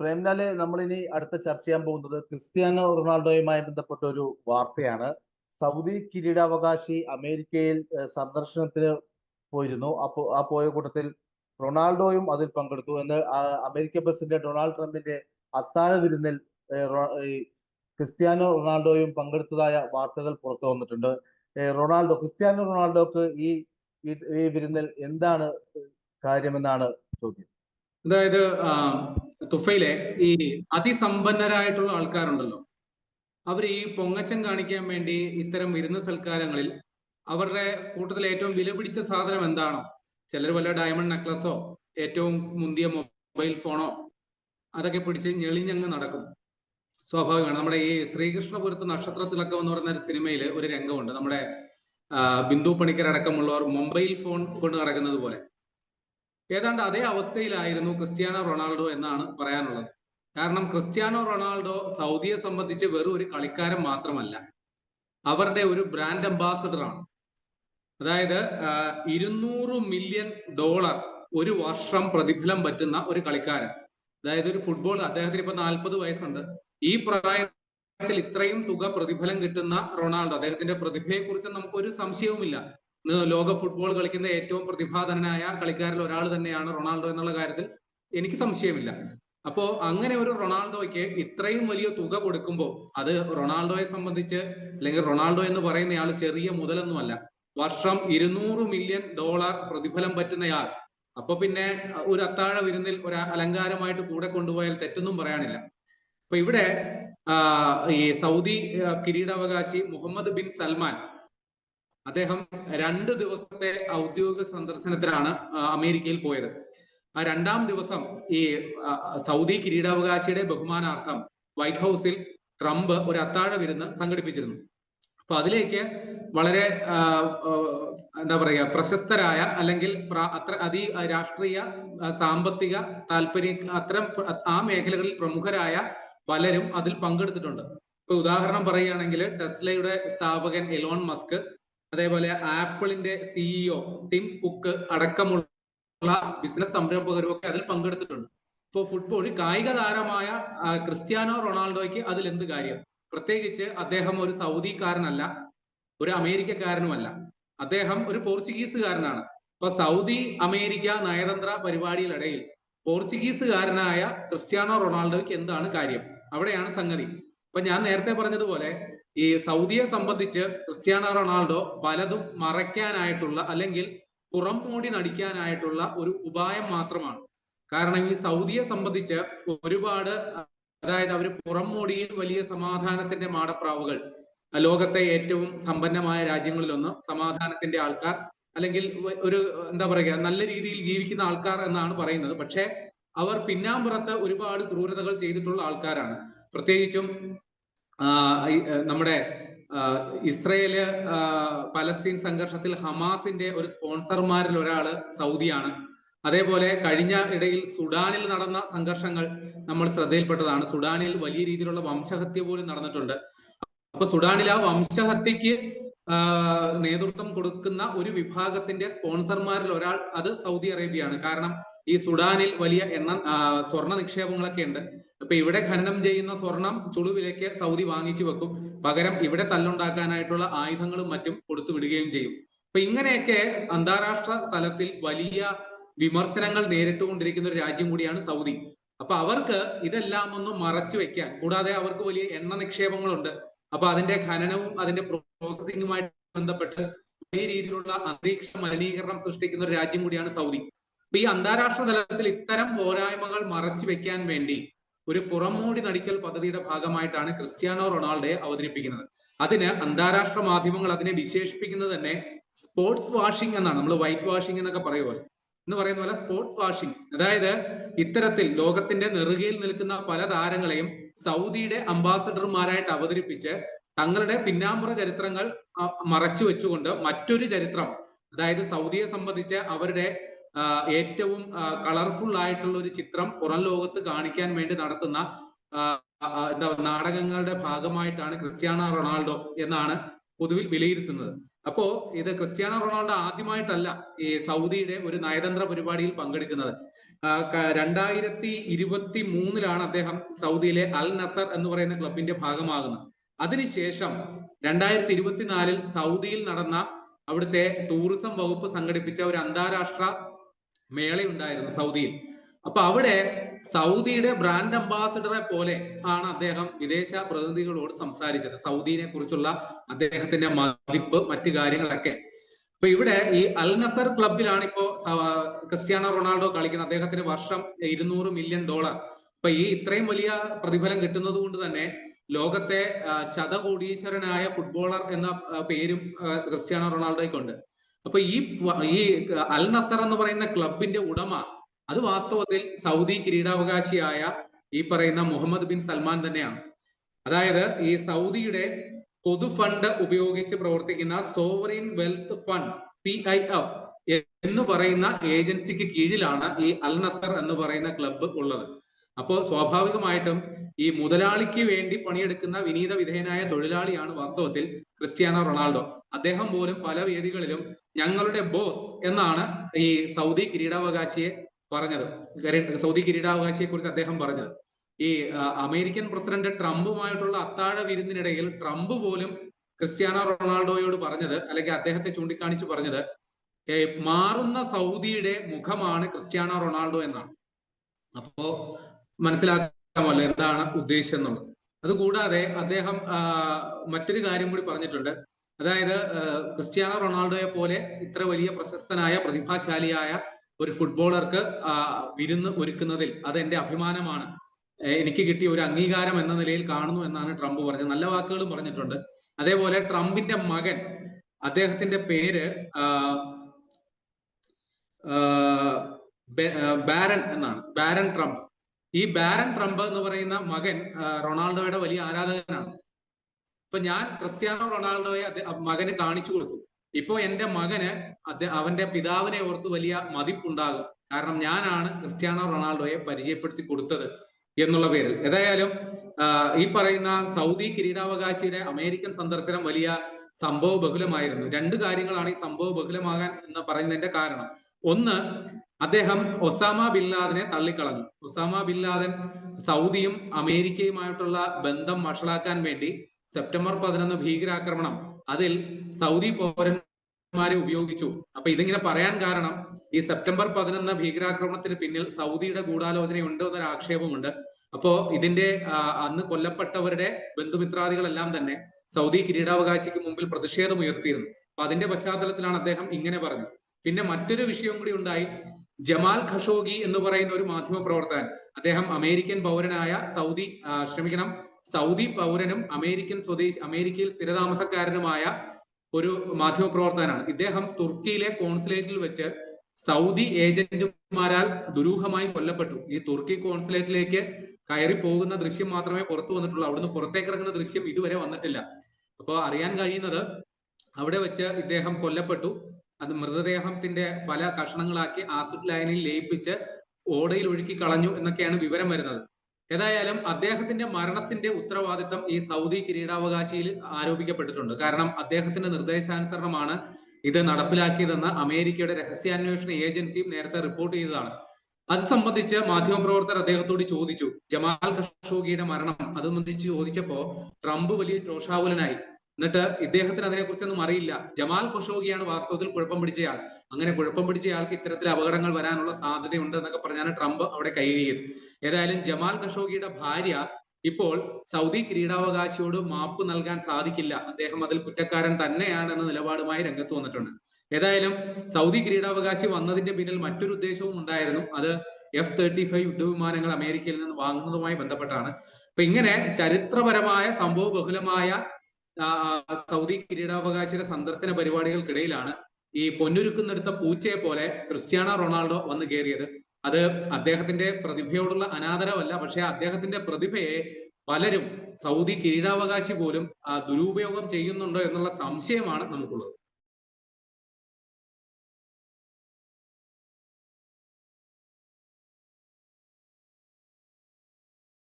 പ്രേംലാലെ നമ്മളിനി അടുത്ത ചർച്ച ചെയ്യാൻ പോകുന്നത് ക്രിസ്ത്യാനോ റൊണാൾഡോയുമായി ബന്ധപ്പെട്ട ഒരു വാർത്തയാണ്. സൗദി കിരീടാവകാശി അമേരിക്കയിൽ സന്ദർശനത്തിന് പോയിരുന്നു. അപ്പോ ആ പോയ കൂട്ടത്തിൽ റൊണാൾഡോയും അതിൽ പങ്കെടുത്തു. എന്ന് അമേരിക്ക പ്രസിഡന്റ് ഡൊണാൾഡ് ട്രംപിന്റെ അത്താഴ വിരുന്നിൽ ക്രിസ്ത്യാനോ റൊണാൾഡോയും പങ്കെടുത്തതായ വാർത്തകൾ പുറത്തു വന്നിട്ടുണ്ട്. റൊണാൾഡോ ക്രിസ്ത്യാനോ റൊണാൾഡോക്ക് ഈ- ഈ വിരുന്നിൽ എന്താണ് കാര്യമെന്നാണ് ചോദ്യം. അതായത് തുഫയിലെ ഈ അതിസമ്പന്നരായിട്ടുള്ള ആൾക്കാരുണ്ടല്ലോ. അവർ ഈ പൊങ്ങച്ചം കാണിക്കാൻ വേണ്ടി ഇത്തരം വിരുന്ന് സൽക്കാരങ്ങളിൽ അവരുടെ കൂട്ടത്തിൽ ഏറ്റവും വിലപിടിച്ച സാധനം എന്താണോ? ചിലർ വല്ല ഡയമണ്ട് നെക്ലസോ ഏറ്റവും മുന്തിയ മൊബൈൽ ഫോണോ അതൊക്കെ പിടിച്ച് ഞെളിഞ്ഞങ്ങ് നടക്കും. സ്വാഭാവികമാണ്. നമ്മുടെ ഈ ശ്രീകൃഷ്ണപുരത്ത് നക്ഷത്രത്തിലൊക്കെ എന്ന് പറയുന്ന ഒരു സിനിമയിൽ ഒരു രംഗമുണ്ട്. നമ്മുടെ ബിന്ദു പണിക്കർ അടക്കമുള്ളവർ മൊബൈൽ ഫോൺ കൊണ്ട് നടക്കുന്നത് പോലെ. ഏതാണ്ട് അതേ അവസ്ഥയിലായിരുന്നു ക്രിസ്ത്യാനോ റൊണാൾഡോ എന്നാണ് പറയാനുള്ളത്. കാരണം ക്രിസ്ത്യാനോ റൊണാൾഡോ സൗദിയെ സംബന്ധിച്ച് വെറും ഒരു കളിക്കാരൻ മാത്രമല്ല. അവരുടെ ഒരു ബ്രാൻഡ് അംബാസഡർ ആണ്. അതായത് ഇരുന്നൂറ് മില്യൺ ഡോളർ ഒരു വർഷം പ്രതിഫലം പറ്റുന്ന ഒരു കളിക്കാരൻ. അതായത് ഒരു ഫുട്ബോൾ അദ്ദേഹത്തിന് ഇപ്പൊ നാൽപ്പത് വയസ്സുണ്ട്. ഈ പ്രായത്തിൽ ഇത്രയും തുക പ്രതിഫലം കിട്ടുന്ന റൊണാൾഡോ അദ്ദേഹത്തിന്റെ പ്രതിഭയെ കുറിച്ച് നമുക്ക് ഒരു സംശയവുമില്ല. ലോക ഫുട്ബോൾ കളിക്കുന്ന ഏറ്റവും പ്രതിഭാധനനായ കളിക്കാരിൽ ഒരാൾ തന്നെയാണ് റൊണാൾഡോ എന്നുള്ള കാര്യത്തിൽ എനിക്ക് സംശയമില്ല. അപ്പോ അങ്ങനെ ഒരു റൊണാൾഡോയ്ക്ക് ഇത്രയും വലിയ തുക കൊടുക്കുമ്പോൾ അത് റൊണാൾഡോയെ സംബന്ധിച്ച് അല്ലെങ്കിൽ റൊണാൾഡോ എന്ന് പറയുന്നയാൾ ചെറിയ മുതലൊന്നുമല്ല. വർഷം ഇരുന്നൂറ് മില്യൺ ഡോളർ പ്രതിഫലം പറ്റുന്നയാൾ. അപ്പൊ പിന്നെ ഒരു അത്താഴ വിരുന്നിൽ ഒരു അലങ്കാരമായിട്ട് കൂടെ കൊണ്ടുപോയാൽ തെറ്റൊന്നും പറയാനില്ല. അപ്പൊ ഇവിടെ ഈ സൗദി കിരീടാവകാശി മുഹമ്മദ് ബിൻ സൽമാൻ അദ്ദേഹം രണ്ട് ദിവസത്തെ ഔദ്യോഗിക സന്ദർശനത്തിനാണ് അമേരിക്കയിൽ പോയത്. ആ രണ്ടാം ദിവസം ഈ സൗദി കിരീടാവകാശിയുടെ ബഹുമാനാർത്ഥം വൈറ്റ് ഹൗസിൽ ട്രംപ് ഒരു അത്താഴ വിരുന്ന് സംഘടിപ്പിച്ചിരുന്നു. അപ്പൊ അതിലേക്ക് വളരെ എന്താ പറയുക പ്രശസ്തരായ അല്ലെങ്കിൽ അത്ര അതി രാഷ്ട്രീയ സാമ്പത്തിക താല്പര്യ അത്തരം ആ മേഖലകളിൽ പ്രമുഖരായ പലരും അതിൽ പങ്കെടുത്തിട്ടുണ്ട്. ഇപ്പൊ ഉദാഹരണം പറയുകയാണെങ്കിൽ ടെസ്ലയുടെ സ്ഥാപകൻ എലോൺ മസ്ക് അതേപോലെ ആപ്പിളിന്റെ സിഇഒ ടിം കുക്ക് അടക്കമുള്ള ബിസിനസ് സംരംഭകരും ഒക്കെ അതിൽ പങ്കെടുത്തിട്ടുണ്ട്. ഇപ്പോൾ ഫുട്ബോൾ കായിക താരമായ ക്രിസ്ത്യാനോ റൊണാൾഡോയ്ക്ക് അതിൽ എന്ത് കാര്യം? പ്രത്യേകിച്ച് അദ്ദേഹം ഒരു സൗദിക്കാരനല്ല ഒരു അമേരിക്കക്കാരനുമല്ല. അദ്ദേഹം ഒരു പോർച്ചുഗീസുകാരനാണ്. ഇപ്പൊ സൗദി അമേരിക്ക നയതന്ത്ര പരിപാടിയിലിടയിൽ പോർച്ചുഗീസുകാരനായ ക്രിസ്ത്യാനോ റൊണാൾഡോയ്ക്ക് എന്താണ് കാര്യം? അവിടെയാണ് സംഗതി. അപ്പൊ ഞാൻ നേരത്തെ പറഞ്ഞതുപോലെ ഈ സൗദിയെ സംബന്ധിച്ച് ക്രിസ്ത്യാനോ റൊണാൾഡോ പലതും മറയ്ക്കാനായിട്ടുള്ള അല്ലെങ്കിൽ പുറം മൂടി നടിക്കാനായിട്ടുള്ള ഒരു ഉപായം മാത്രമാണ്. കാരണം ഈ സൗദിയെ സംബന്ധിച്ച് ഒരുപാട് അതായത് അവർ പുറം മൂടിയിൽ വലിയ സമാധാനത്തിന്റെ മാടപ്രാവുകൾ ലോകത്തെ ഏറ്റവും സമ്പന്നമായ രാജ്യങ്ങളിലൊന്ന് സമാധാനത്തിന്റെ ആൾക്കാർ അല്ലെങ്കിൽ ഒരു എന്താ പറയുക നല്ല രീതിയിൽ ജീവിക്കുന്ന ആൾക്കാർ എന്നാണ് പറയുന്നത്. പക്ഷേ അവർ പിന്നാമ്പുറത്ത് ഒരുപാട് ക്രൂരതകൾ ചെയ്തിട്ടുള്ള ആൾക്കാരാണ്. പ്രത്യേകിച്ചും നമ്മുടെ ഇസ്രയേൽ പലസ്തീൻ സംഘർഷത്തിൽ ഹമാസിന്റെ ഒരു സ്പോൺസർമാരിൽ ഒരാൾ സൗദിയാണ്. അതേപോലെ കഴിഞ്ഞ ഇടയിൽ സുഡാനിൽ നടന്ന സംഘർഷങ്ങൾ നമ്മൾ ശ്രദ്ധയിൽപ്പെട്ടതാണ്. സുഡാനിൽ വലിയ രീതിയിലുള്ള വംശഹത്യ പോലും നടന്നിട്ടുണ്ട്. അപ്പൊ സുഡാനിൽ ആ വംശഹത്യക്ക് നേതൃത്വം കൊടുക്കുന്ന ഒരു വിഭാഗത്തിന്റെ സ്പോൺസർമാരിൽ ഒരാൾ അത് സൗദി അറേബ്യയാണ്. കാരണം ഈ സുഡാനിൽ വലിയ എണ്ണ സ്വർണ സ്വർണ നിക്ഷേപങ്ങളൊക്കെ ഉണ്ട്. അപ്പൊ ഇവിടെ ഖനനം ചെയ്യുന്ന സ്വർണം ചുളുവിലേക്ക് സൗദി വാങ്ങിച്ചു വെക്കും. പകരം ഇവിടെ തല്ലുണ്ടാക്കാനായിട്ടുള്ള ആയുധങ്ങളും മറ്റും കൊടുത്തു വിടുകയും ചെയ്യും. അപ്പൊ ഇങ്ങനെയൊക്കെ അന്താരാഷ്ട്ര തലത്തിൽ വലിയ വിമർശനങ്ങൾ നേരിട്ടുകൊണ്ടിരിക്കുന്ന ഒരു രാജ്യം കൂടിയാണ് സൗദി. അപ്പൊ അവർക്ക് ഇതെല്ലാം ഒന്ന് മറച്ചു വെക്കാൻ കൂടാതെ അവർക്ക് വലിയ എണ്ണ നിക്ഷേപങ്ങളുണ്ട്. അപ്പൊ അതിന്റെ ഖനനവും അതിന്റെ പ്രോസസിംഗുമായിട്ട് ബന്ധപ്പെട്ട് വലിയ രീതിയിലുള്ള അന്തരീക്ഷ മലിനീകരണം സൃഷ്ടിക്കുന്ന ഒരു രാജ്യം കൂടിയാണ് സൗദി. അപ്പൊ ഈ അന്താരാഷ്ട്ര തലത്തിൽ ഇത്തരം പോരായ്മകൾ മറച്ചു വെക്കാൻ വേണ്ടി ഒരു പുറമോടി നടിക്കൽ പദ്ധതിയുടെ ഭാഗമായിട്ടാണ് ക്രിസ്ത്യാനോ റൊണാൾഡോയെ അവതരിപ്പിക്കുന്നത്. അതിന് അന്താരാഷ്ട്ര മാധ്യമങ്ങൾ അതിനെ വിശേഷിപ്പിക്കുന്നത് തന്നെ സ്പോർട്സ് വാഷിംഗ് എന്നാണ്. നമ്മൾ വൈറ്റ് വാഷിംഗ് എന്നൊക്കെ പറയുമല്ലോ. എന്ന് പറയുന്ന പോലെ സ്പോർട്സ് വാഷിംഗ് അതായത് ഇത്തരത്തിൽ ലോകത്തിന്റെ നെറുകയിൽ നിൽക്കുന്ന പല താരങ്ങളെയും സൗദിയുടെ അംബാസഡർമാരായിട്ട് അവതരിപ്പിച്ച് തങ്ങളുടെ പിന്നാമ്പുറ ചരിത്രങ്ങൾ മറച്ചു വെച്ചുകൊണ്ട് മറ്റൊരു ചരിത്രം അതായത് സൗദിയെ സംബന്ധിച്ച് അവരുടെ ഏറ്റവും കളർഫുൾ ആയിട്ടുള്ള ഒരു ചിത്രം പുറം ലോകത്ത് കാണിക്കാൻ വേണ്ടി നടത്തുന്ന എന്താ നാടകങ്ങളുടെ ഭാഗമായിട്ടാണ് ക്രിസ്ത്യാനോ റൊണാൾഡോ എന്നാണ് പൊതുവിൽ വിലയിരുത്തുന്നത്. അപ്പോ ഇത് ക്രിസ്ത്യാനോ റൊണാൾഡോ ആദ്യമായിട്ടല്ല ഈ സൗദിയുടെ ഒരു നയതന്ത്ര പരിപാടിയിൽ പങ്കെടുക്കുന്നത്. രണ്ടായിരത്തി ഇരുപത്തി മൂന്നിലാണ് അദ്ദേഹം സൗദിയിലെ അൽ നസർ എന്ന് പറയുന്ന ക്ലബിന്റെ ഭാഗമാകുന്നത്. അതിനുശേഷം രണ്ടായിരത്തി ഇരുപത്തിനാലിൽ സൗദിയിൽ നടന്ന അവിടുത്തെ ടൂറിസം വകുപ്പ് സംഘടിപ്പിച്ച ഒരു അന്താരാഷ്ട്ര മേളയുണ്ടായിരുന്നു സൗദിയിൽ. അപ്പൊ അവിടെ സൗദിയുടെ ബ്രാൻഡ് അംബാസിഡറെ പോലെ ആണ് അദ്ദേഹം വിദേശ പ്രതിനിധികളോട് സംസാരിച്ചത്. സൗദിനെ കുറിച്ചുള്ള അദ്ദേഹത്തിന്റെ മതിപ്പ് മറ്റു കാര്യങ്ങളൊക്കെ. അപ്പൊ ഇവിടെ ഈ അൽ നസർ ക്ലബിലാണ് ഇപ്പോ ക്രിസ്ത്യാനോ റൊണാൾഡോ കളിക്കുന്നത്. അദ്ദേഹത്തിന് വർഷം ഇരുന്നൂറ് മില്യൺ ഡോളർ അപ്പൊ ഈ ഇത്രയും വലിയ പ്രതിഫലം കിട്ടുന്നത് കൊണ്ട് തന്നെ ലോകത്തെ ശതകോടീശ്വരനായ ഫുട്ബോളർ എന്ന പേരും ക്രിസ്ത്യാനോ റൊണാൾഡോയ്ക്കുണ്ട്. അപ്പൊ ഈ ഈ അൽ നസർ എന്ന് പറയുന്ന ക്ലബിന്റെ ഉടമ അത് വാസ്തവത്തിൽ സൗദി കിരീടാവകാശിയായ ഈ പറയുന്ന മുഹമ്മദ് ബിൻ സൽമാൻ തന്നെയാണ്. അതായത് ഈ സൗദിയുടെ പൊതു ഫണ്ട് ഉപയോഗിച്ച് പ്രവർത്തിക്കുന്ന sovereign wealth fund P I F എന്ന് പറയുന്ന ഏജൻസിക്ക് കീഴിലാണ് ഈ അൽ നസർ എന്ന് പറയുന്ന ക്ലബ്ബ് ഉള്ളത്. അപ്പോ സ്വാഭാവികമായിട്ടും ഈ മുതലാളിക്ക് വേണ്ടി പണിയെടുക്കുന്ന വിനീത വിധേയനായ തൊഴിലാളിയാണ് വാസ്തവത്തിൽ ക്രിസ്ത്യാനോ റൊണാൾഡോ. അദ്ദേഹം പോലും പല വേദികളിലും ഞങ്ങളുടെ ബോസ് എന്നാണ് ഈ സൗദി കിരീടാവകാശിയെ പറഞ്ഞത്. സൗദി കിരീടാവകാശിയെ കുറിച്ച് അദ്ദേഹം പറഞ്ഞത്. ഈ അമേരിക്കൻ പ്രസിഡന്റ് ട്രംപുമായിട്ടുള്ള അത്താഴ വിരുന്നിനിടയിൽ ട്രംപ് പോലും ക്രിസ്ത്യാനോ റൊണാൾഡോയോട് പറഞ്ഞത് അല്ലെങ്കിൽ അദ്ദേഹത്തെ ചൂണ്ടിക്കാണിച്ച് പറഞ്ഞത് മാറുന്ന സൗദിയുടെ മുഖമാണ് ക്രിസ്ത്യാനോ റൊണാൾഡോ എന്നാണ്. അപ്പോ മനസ്സിലാക്കാമല്ലോ എന്താണ് ഉദ്ദേശം എന്നുള്ളത് അതുകൂടാതെ അദ്ദേഹം മറ്റൊരു കാര്യം കൂടി പറഞ്ഞിട്ടുണ്ട്. അതായത് ക്രിസ്ത്യാനോ റൊണാൾഡോയെ പോലെ ഇത്ര വലിയ പ്രശസ്തനായ പ്രതിഭാശാലിയായ ഒരു ഫുട്ബോളർക്ക് വിരുന്ന് ഒരുക്കുന്നതിൽ അത് എന്റെ അഭിമാനമാണ് എനിക്ക് കിട്ടിയ ഒരു അംഗീകാരം എന്ന നിലയിൽ കാണുന്നു എന്നാണ് ട്രംപ് പറഞ്ഞത്. നല്ല വാക്കുകളും പറഞ്ഞിട്ടുണ്ട്. അതേപോലെ ട്രംപിന്റെ മകൻ അദ്ദേഹത്തിന്റെ പേര് ബാരൻ എന്നാണ്. Barron Trump. ഈ ബാരൻ ട്രംപ് എന്ന് പറയുന്ന മകൻ റൊണാൾഡോയുടെ വലിയ ആരാധകനാണ്. ഇപ്പൊ ഞാൻ ക്രിസ്ത്യാനോ റൊണാൾഡോയെ മകന് കാണിച്ചു കൊടുത്തു. ഇപ്പൊ എന്റെ മകന് അവന്റെ പിതാവിനെ ഓർത്ത് വലിയ മതിപ്പുണ്ടാകും. കാരണം ഞാനാണ് ക്രിസ്ത്യാനോ റൊണാൾഡോയെ പരിചയപ്പെടുത്തി കൊടുത്തത് എന്നുള്ള പേരിൽ. ഏതായാലും ഈ പറയുന്ന സൗദി കിരീടാവകാശിയുടെ അമേരിക്കൻ സന്ദർശനം വലിയ സംഭവ ബഹുലമായിരുന്നു രണ്ട് കാര്യങ്ങളാണ് ഈ സംഭവ ബഹുലമാകാൻ എന്ന് പറയുന്നതിന്റെ കാരണം. ഒന്ന് അദ്ദേഹം ഒസാമ ബിൻ ലാദനെ തള്ളിക്കളഞ്ഞു. ഒസാമ ബിൻ ലാദൻ സൗദിയും അമേരിക്കയുമായിട്ടുള്ള ബന്ധം വഷളാക്കാൻ വേണ്ടി സെപ്റ്റംബർ പതിനൊന്ന് ഭീകരാക്രമണം അതിൽ സൗദി പൗരന്മാരെ ഉപയോഗിച്ചു. അപ്പൊ ഇതിങ്ങനെ പറയാൻ കാരണം ഈ സെപ്റ്റംബർ പതിനൊന്ന് ഭീകരാക്രമണത്തിന് പിന്നിൽ സൗദിയുടെ ഗൂഢാലോചന ഉണ്ട് എന്നൊരു ആക്ഷേപമുണ്ട്. അപ്പോ ഇതിന്റെ അന്ന് കൊല്ലപ്പെട്ടവരുടെ ബന്ധുമിത്രാദികളെല്ലാം തന്നെ സൗദി കിരീടാവകാശിക്ക് മുമ്പിൽ പ്രതിഷേധം ഉയർത്തിയിരുന്നു അപ്പൊ അതിന്റെ പശ്ചാത്തലത്തിലാണ് അദ്ദേഹം ഇങ്ങനെ പറഞ്ഞത് പിന്നെ മറ്റൊരു വിഷയം കൂടി ഉണ്ടായി. ജമാൽ ഖഷോഗി എന്ന് പറയുന്ന ഒരു മാധ്യമ പ്രവർത്തകൻ. അദ്ദേഹം അമേരിക്കൻ പൗരനായ സൗദി ക്ഷമിക്കണം സൗദി പൗരനും അമേരിക്കൻ സ്വദേശി അമേരിക്കയിൽ സ്ഥിരതാമസക്കാരനുമായ ഒരു മാധ്യമ പ്രവർത്തകനാണ്. ഇദ്ദേഹം തുർക്കിയിലെ കോൺസുലേറ്റിൽ വെച്ച് സൗദി ഏജന്റുമാരാൽ ദുരൂഹമായി കൊല്ലപ്പെട്ടു. ഈ തുർക്കി കോൺസുലേറ്റിലേക്ക് കയറി പോകുന്ന ദൃശ്യം മാത്രമേ പുറത്തു വന്നിട്ടുള്ളൂ. അവിടുന്ന് പുറത്തേക്ക് ഇറങ്ങുന്ന ദൃശ്യം ഇതുവരെ വന്നിട്ടില്ല. അപ്പോൾ അറിയാൻ കഴിയുന്നത് അവിടെ വെച്ച് ഇദ്ദേഹം കൊല്ലപ്പെട്ടു. അത് മൃതദേഹത്തിന്റെ പല കഷണങ്ങളാക്കി ആസിഡ് ലൈനിൽ ലയിപ്പിച്ച് ഓടയിൽ ഒഴുക്കി കളഞ്ഞു എന്നൊക്കെയാണ് വിവരം വരുന്നത്. ഏതായാലും അദ്ദേഹത്തിന്റെ മരണത്തിന്റെ ഉത്തരവാദിത്തം ഈ സൗദി കിരീടാവകാശിയിൽ ആരോപിക്കപ്പെട്ടിട്ടുണ്ട്. കാരണം അദ്ദേഹത്തിന്റെ നിർദ്ദേശാനുസരണമാണ് ഇത് നടപ്പിലാക്കിയതെന്ന് അമേരിക്കയുടെ രഹസ്യാന്വേഷണ ഏജൻസിയും നേരത്തെ റിപ്പോർട്ട് ചെയ്തതാണ്. അത് സംബന്ധിച്ച് മാധ്യമപ്രവർത്തകർ അദ്ദേഹത്തോട് ചോദിച്ചു ജമാൽ ഖഷോഗിയുടെ മരണം അത് സംബന്ധിച്ച് ചോദിച്ചപ്പോ ട്രംപ് വലിയ രോഷാകുലനായി. എന്നിട്ട് ഇദ്ദേഹത്തിന് അതിനെക്കുറിച്ചൊന്നും അറിയില്ല. ജമാൽ ഖഷോഗിയാണ് വാസ്തവത്തിൽ കുഴപ്പം പിടിച്ചയാൾ അങ്ങനെ കുഴപ്പം പിടിച്ചയാൾക്ക് ഇത്തരത്തിൽ അപകടങ്ങൾ വരാനുള്ള സാധ്യതയുണ്ട് എന്നൊക്കെ പറഞ്ഞാണ് ട്രംപ് അവിടെ കൈകഴിയത് ഏതായാലും ജമാൽ ഖഷോഗിയുടെ ഭാര്യ ഇപ്പോൾ സൗദി കിരീടാവകാശിയോട് മാപ്പ് നൽകാൻ സാധിക്കില്ല. അദ്ദേഹം അതിൽ കുറ്റക്കാരൻ തന്നെയാണ് എന്ന നിലപാടുമായി രംഗത്ത് വന്നിട്ടുണ്ട്. ഏതായാലും സൗദി കിരീടാവകാശി വന്നതിന്റെ പിന്നിൽ മറ്റൊരു ഉദ്ദേശവും ഉണ്ടായിരുന്നു. അത് എഫ് തേർട്ടി ഫൈവ് യുദ്ധവിമാനങ്ങൾ അമേരിക്കയിൽ നിന്ന് വാങ്ങുന്നതുമായി ബന്ധപ്പെട്ടാണ്. അപ്പൊ ഇങ്ങനെ ചരിത്രപരമായ സംഭവ ബഹുലമായ സൗദി കിരീടാവകാശിയുടെ സന്ദർശന പരിപാടികൾക്കിടയിലാണ് ഈ പൊന്നുരുക്കുന്നെടുത്ത പൂച്ചയെ പോലെ ക്രിസ്ത്യാനോ റൊണാൾഡോ വന്ന് കയറിയത്. അത് അദ്ദേഹത്തിന്റെ പ്രതിഭയോടുള്ള അനാദരവല്ല പക്ഷെ അദ്ദേഹത്തിന്റെ പ്രതിഭയെ പലരും സൗദി കിരീടാവകാശി പോലും ദുരുപയോഗം ചെയ്യുന്നുണ്ടോ എന്നുള്ള സംശയമാണ് നമുക്കുള്ളത്.